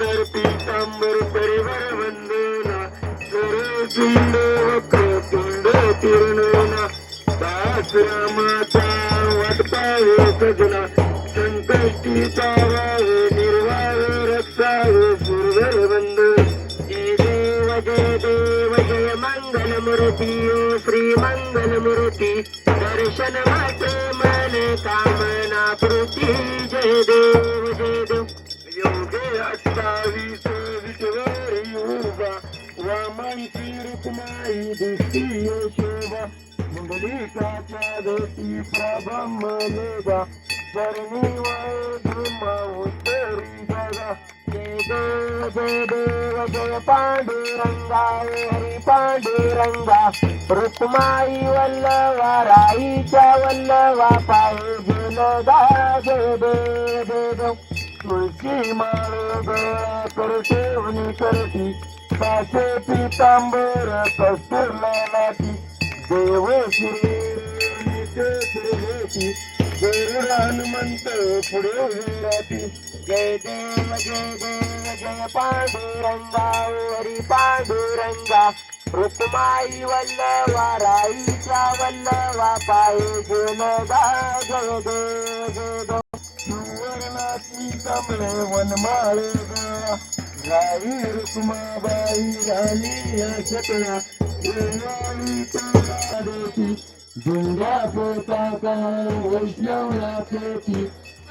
लंबोदर पीतांबर परिवार वंदना. तुंड वक्रतुंड तिरणना दास रामाचा वाटपावे सजना. संकष्टी पावावे निर्वाह रक्षावे सुरवर बंद जय देव जय देव जय मंगल मूर्ती ओ श्री मंगल मूर्ती. दर्शन मात्र मन कामना कृती. जय देव जय देव. योगे अठ्ठावीस विश्वरी उभा वामांची रुक्माई दिसती शोभा मुंडलिकाच्या दोती प्रभमलेगा चरणी वाळमा उत्तरी जगा जय देव जय देव जय पांडुरंगा हरी पांडुरंगा रुक्माई तुळशी माळ गोळा करते करती. पासे पितांबर कस्तुरला लाटी देव श्री गरुड हनुमंत पुढे राहती जय देव जय देव जय पांडुरंगा हरी पांडुरंगा. रुक्माई वल्लवा राईचा वल्लवा पाय गेलदा जय देव जय सुवर्णाची कमळे वनमाळे गळा रुक्माबाई राणी या शकला देवाई तुला देती झुंजा वैष्णवला खेची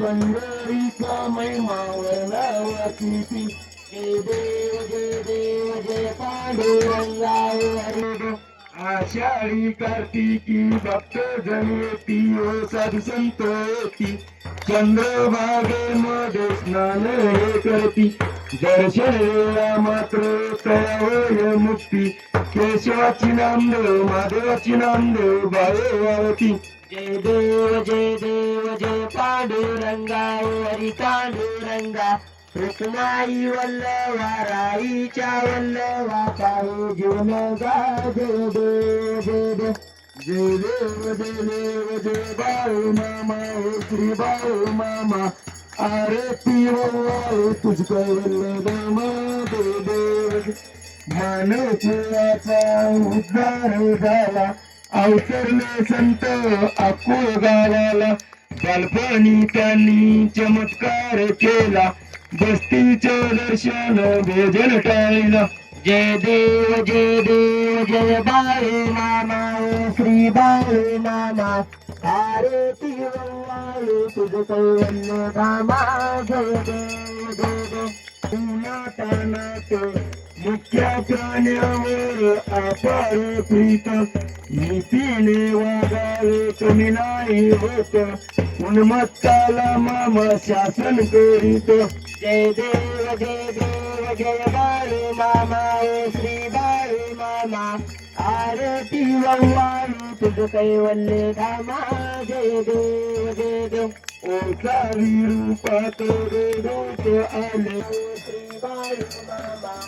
पंढरीचा महिमा वर्णावाची देव जय देव जय पांडुरंगा देव आषाढी कार्तिकी भक्त जन येती ओ हो साधू संत येती चंद्रभागेमध्ये स्नान हे करती. दर्शन वेळा मात्र तयावय मुक्ती. केशवाची नांदेव माधवाची नांदेव बाळे जय देव जय देव जय पांडुरंगा हरी पांडुरंगा. रुक्माई वल्लवा राईच्या वल्लवा पाहे जीवन गा जय देव जय देव. जय देव जय देव जय बाळू मामा श्री बाळू मामा आरती वल्लाव तुझ वल्लमा देव उद्धार झाला अवतरले संत अकुळ गावाला बालपणी त्यांनी चमत्कार केला बस्तीचं दर्शन भोजन टाळला जय देव जय देव जय बाळू नाना श्री बाळू नाना आरती वल्लाळू तुझ कैवल्य रामा. जय देव जय देव उन्हातानात मुख्या प्राण्यावर अपार प्रीत. नीतीने वागावे कमी नाही होत. उन्मत्ताला मामा शासन करीत. जय देव जय देव जय बाळू मामा ओ श्री बाळू मामा. आरती वव्वाळू तुझ कैवल्य धामा. जय देव जय देव. ओसावी रूपात रूप आले श्री बाळू मामा.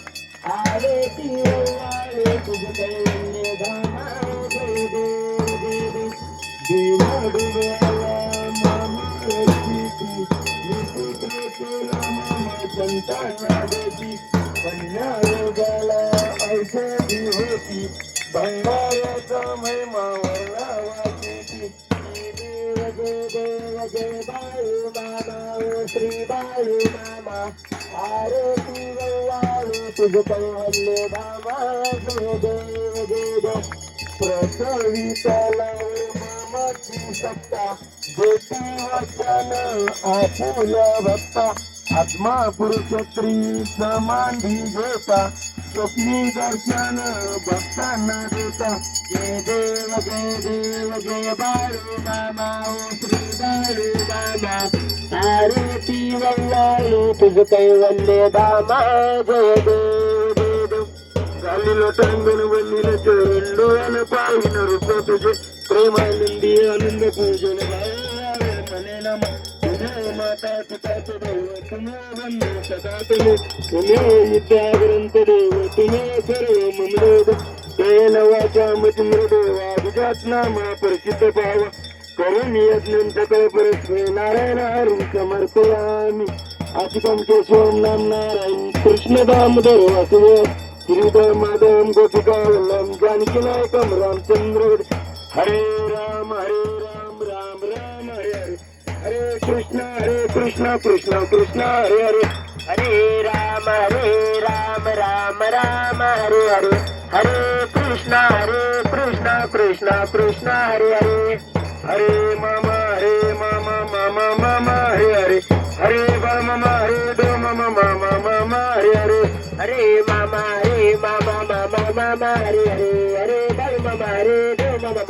आरती वव्वाळू तुझ कैवल्य धामा. जय देव जय देव. देव रचिती कन्या रोगाला औषधी होती. भंडाऱ्याचा महिमा वर्णावाची बाळू मामा श्री बाळू मामा आरती वल्लाळू तुझ कैवल्य धामा देव देव सत्ता ज्योती वचन आपुल्या भक्ता आत्मा पुरुष स्त्री समाधी घेता. स्वप्नी दर्शन भक्तांना देता. जय देव जय देव जय बाळू बाबा ओ श्री बाळू मामा ती वल्लाळू तुझ कैवल्य दामा जय देव जय देव. झाली लोटांगण बनलेलं चरण डोळ्यानं पाहिन रूप तुझे प्रेमानंदी आनंद पूजन म्हणे माता पिता देव तुम्ही बंधू सदा तुम्ही विद्या ग्रंथ देव तुम्ही सर्व ममदेव तेन वाचा मतिंद्र नामा परिचित भाव करून यज्ञ सकळ परस्मे नारायण हरी समर्पयामी आशिकम नाम नारायण कृष्ण दामोदर वासुदेव श्रीधर माधवम गोपिका वल्लम जानकी नायकम रामचंद्र हरे राम हरे राम राम राम हरे हरे. हरे कृष्ण हरे कृष्ण कृष्ण कृष्ण हरे हरे. हरे राम हरे राम राम राम हरे हरे. हरे कृष्ण हरे कृष्ण कृष्ण कृष्ण हरे हरे. हरे मामा हरे मामा मामा मामा हरे हरे. हरे बा मामा हरे दो मामा मामा मामा हरे हरे. हरे मामा हरे मामा मामा मामा हरे हरे. हरे बाल मामा हरे बोला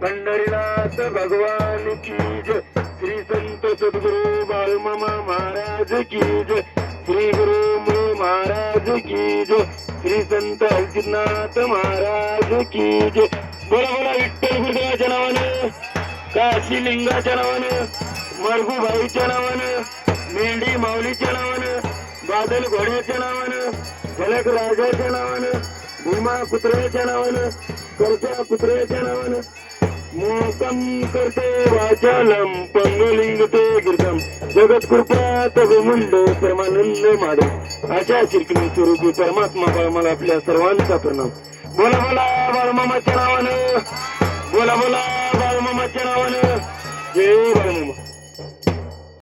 पंढरीनाथ भगवान की जय श्री संत सद्गुरु बाळमामा महाराज की जय श्री गुरु महाराज की जय श्री संत हलसिद्धनाथ महाराज की जय बोला बोला विठ्ठल गुरुदेवाच्या नावानं काशी लिंगाच्या नावानं मरगूभाईच्या नावानं मेंढी माऊलीच्या नावानं बादल घोड्याच्या नावानं झलक राजाच्या नावानं भीमा कुत्र्याच्या नावानं करच्या कुत्र्याच्या नावानं. मोकम करते वाचालम पंगलिंग ते जगत कृपा मुंड परमानंद माधव अशा श्रीकृष्ण स्वरूपी परमात्मा मला आपल्या सर्वांचा प्रणाम. बोला बोला बाळमामाच्या नावानं. बोला बोला बाळमामाच्या नावानं. जय बाळमामा.